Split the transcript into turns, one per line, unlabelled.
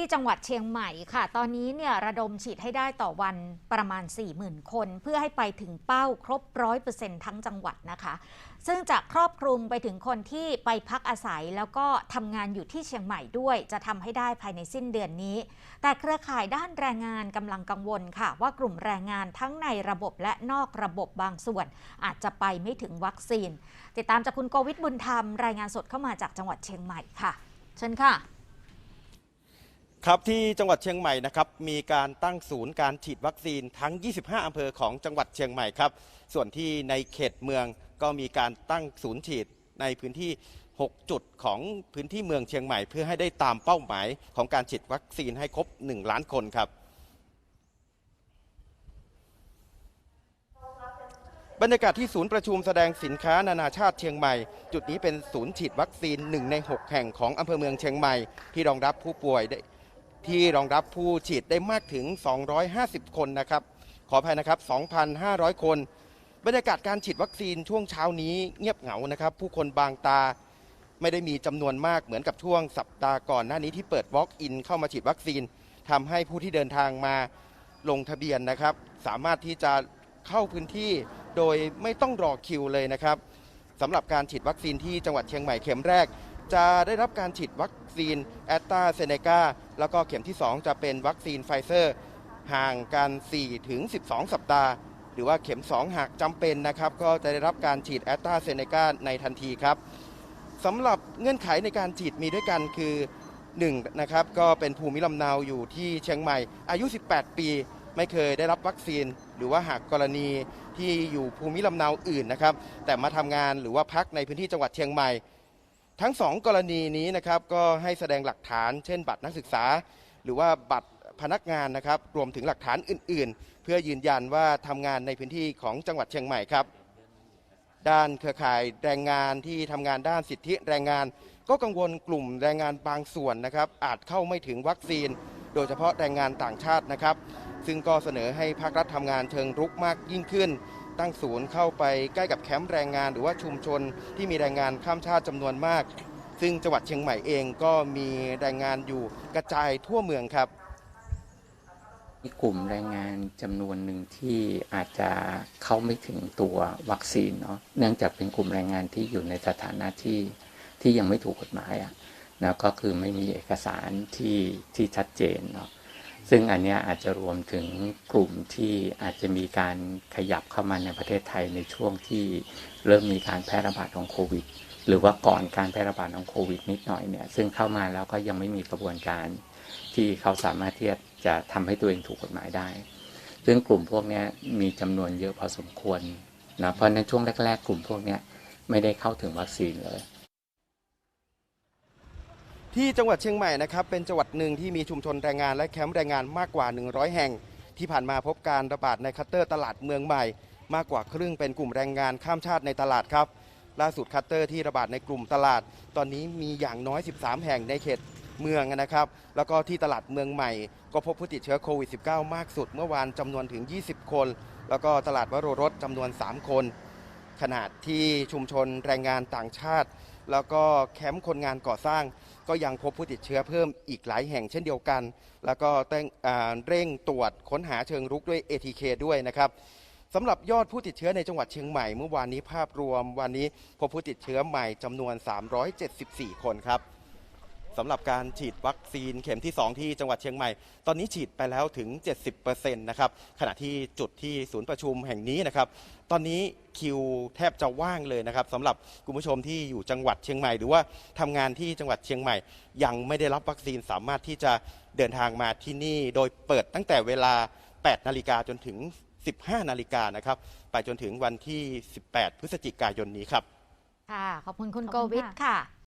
ที่จังหวัดเชียงใหม่ค่ะ ตอนนี้เนี่ยระดมฉีดให้ได้ต่อวันประมาณ 40,000 คน เพื่อให้ไปถึงเป้าครบ 100%ทั้งจังหวัดนะคะ ซึ่งจะครอบคลุมไปถึงคนที่ไปพักอาศัยแล้วก็ทำงานอยู่ที่เชียงใหม่ด้วย จะทำให้ได้ภายในสิ้นเดือนนี้ แต่เครือข่ายด้านแรงงานกำลังกังวลค่ะ ว่ากลุ่มแรงงานทั้งในระบบและนอกระบบบางส่วน อาจจะไปไม่ถึงวัคซีน ติดตามจากคุณโกวิทบุญธรรมรายงานสดเข้ามาจากจังหวัดเชียงใหม่ค่ะ เชิญค่ะ
ครับที่จังหวัดเชียงใหม่นะครับมีการตั้งศูนย์การฉีดวัคซีนทั้ง 25 อำเภอของจังหวัดเชียงใหม่ครับ ส่วนที่ในเขตเมืองก็มีการตั้งศูนย์ฉีดในพื้นที่ 6 จุดของพื้นที่เมืองเชียงใหม่ เพื่อให้ได้ตามเป้าหมายของการฉีดวัคซีนให้ครบ 1 ล้านคนครับ บรรยากาศที่ศูนย์ประชุมแสดงสินค้านานาชาติเชียงใหม่ จุดนี้เป็นศูนย์ฉีดวัคซีนหนึ่งใน 6 แห่งของอำเภอเมืองเชียงใหม่ ที่รองรับผู้ป่วยได้ ที่รองรับผู้ฉีดได้มากถึง 250 คนนะครับ ขออภัยนะครับ 2,500 คน บรรยากาศการฉีดวัคซีนช่วงเช้านี้เงียบเหงานะครับ ผู้คนบางตาไม่ได้มีจำนวนมากเหมือนกับช่วงสัปดาห์ก่อนหน้านี้ที่เปิด Walk-in เข้ามาฉีดวัคซีนทำให้ผู้ที่เดินทางมาลงทะเบียนนะครับ สามารถที่จะเข้าพื้นที่โดยไม่ต้องรอคิวเลยนะครับสำหรับการฉีดวัคซีนที่จังหวัดเชียงใหม่เข็มแรก จะได้รับการฉีดวัคซีนแอตตาเซเนกาแล้วก็เข็มที่ 2 จะเป็นวัคซีนไฟเซอร์ ห่างกัน4ถึง12 สัปดาห์ หรือว่าเข็ม 2 หากจำเป็นนะครับ ก็จะได้รับการฉีดแอตตาเซเนกาในทันทีครับสำหรับเงื่อนไขในการฉีดมีด้วยกันคือ 1. นะครับก็เป็นภูมิลำเนาอยู่ที่เชียงใหม่ อายุ 18 ปี ไม่เคยได้รับวัคซีน หรือว่าหากกรณีที่อยู่ภูมิลำเนาอื่นนะครับ แต่มาทำงานหรือว่าพักในพื้นที่จังหวัดเชียงใหม่ ทั้งสองกรณีนี้นะครับก็ให้แสดงหลักฐาน เช่น บัตรนักศึกษา หรือว่าบัตรพนักงานนะครับ รวมถึงหลักฐานอื่น ๆ เพื่อยืนยันว่าทำงานในพื้นที่ของจังหวัดเชียงใหม่ครับ ด้านเครือข่ายแรงงานที่ทำงานด้านสิทธิแรงงาน ก็กังวลกลุ่มแรงงานบางส่วนนะครับ อาจเข้าไม่ถึงวัคซีน โดยเฉพาะแรงงานต่างชาตินะครับ ซึ่งก็เสนอให้ภาครัฐทำงานเชิงรุกมากยิ่งขึ้น ตั้งศูนย์เข้าไปใกล้กับแคมป์แรงงาน หรือว่าชุมชนที่มีแรงงานข้ามชาติจำนวนมาก ซึ่งจังหวัดเชียงใหม่เองก็มีแรงงานอยู่กระจายทั่วเมืองครับ
มีกลุ่มแรงงานจำนวนหนึ่งที่อาจจะเข้าไม่ถึงตัววัคซีนเนาะเนื่องจากเป็นกลุ่มแรงงานที่อยู่ในสถานะที่ที่ยังไม่ถูกกฎหมายอะนะก็คือไม่มีเอกสารที่ที่ชัดเจนเนาะ ซึ่งอันนี้อาจจะรวมถึงกลุ่มที่อาจจะมีการขยับเข้ามาในประเทศไทยในช่วงที่เริ่มมีการแพร่ระบาดของโควิด หรือว่าก่อนการแพร่ระบาดของโควิดนิดหน่อยเนี่ย ซึ่งเข้ามาแล้วก็ยังไม่มีกระบวนการที่เขาสามารถที่จะทำให้ตัวเองถูกกฎหมายได้ ซึ่งกลุ่มพวกนี้มีจำนวนเยอะพอสมควรนะ เพราะในช่วงแรก ๆ กลุ่มพวกนี้ไม่ได้เข้าถึงวัคซีนเลย
ที่จังหวัดเชียงใหม่นะครับเป็นจังหวัดหนึ่งที่มีชุมชนแรงงานและแคมป์แรงงานมากกว่า 100 แห่ง ที่ผ่านมาพบการระบาดในคัตเตอร์ตลาดเมืองใหม่ มากกว่าครึ่งเป็นกลุ่มแรงงานข้ามชาติในตลาดครับ ล่าสุดคัตเตอร์ที่ระบาดในกลุ่มตลาด ตอนนี้มีอย่างน้อย 13 แห่งในเขตเมืองนะครับ แล้วก็ที่ตลาดเมืองใหม่ ก็พบผู้ติดเชื้อโควิด -19 มากสุด เมื่อวานจำนวนถึง 20 คน แล้วก็ตลาดวโรรสจำนวน 3 คน ขณะที่ชุมชนแรงงานต่างชาติ แล้วก็แคมป์คนงานก่อสร้าง ก็ยังพบผู้ติดเชื้อเพิ่มอีกหลายแห่งเช่นเดียวกัน แล้วก็เร่งตรวจค้นหาเชิงรุกด้วย ATK ด้วยนะครับสำหรับยอดผู้ติดเชื้อในจังหวัดเชียงใหม่เมื่อวานนี้ภาพรวมวันนี้พบผู้ติดเชื้อใหม่จำนวน 374 คนครับ สำหรับการฉีดวัคซีนเข็มที่ 2 ที่จังหวัดเชียงใหม่ ตอนนี้ฉีดไปแล้วถึง 70%นะครับขณะที่จุดที่ศูนย์ประชุมแห่งนี้นะครับตอนนี้คิวแทบจะว่างเลยนะครับสำหรับคุณผู้ชมที่อยู่จังหวัดเชียงใหม่ หรือว่าทำงานที่จังหวัดเชียงใหม่ ยังไม่ได้รับวัคซีนสามารถที่จะเดินทางมาที่นี่ โดยเปิดตั้งแต่เวลา 8 นาฬิกาจนถึง 15 นาฬิกานะครับไปจนถึงวันที่ 18 พฤศจิกายนนี้ครับ
ค่ะขอบคุณคุณ
ขอบ
โก
คุณ
วิท
ค่ะ
ค่ะ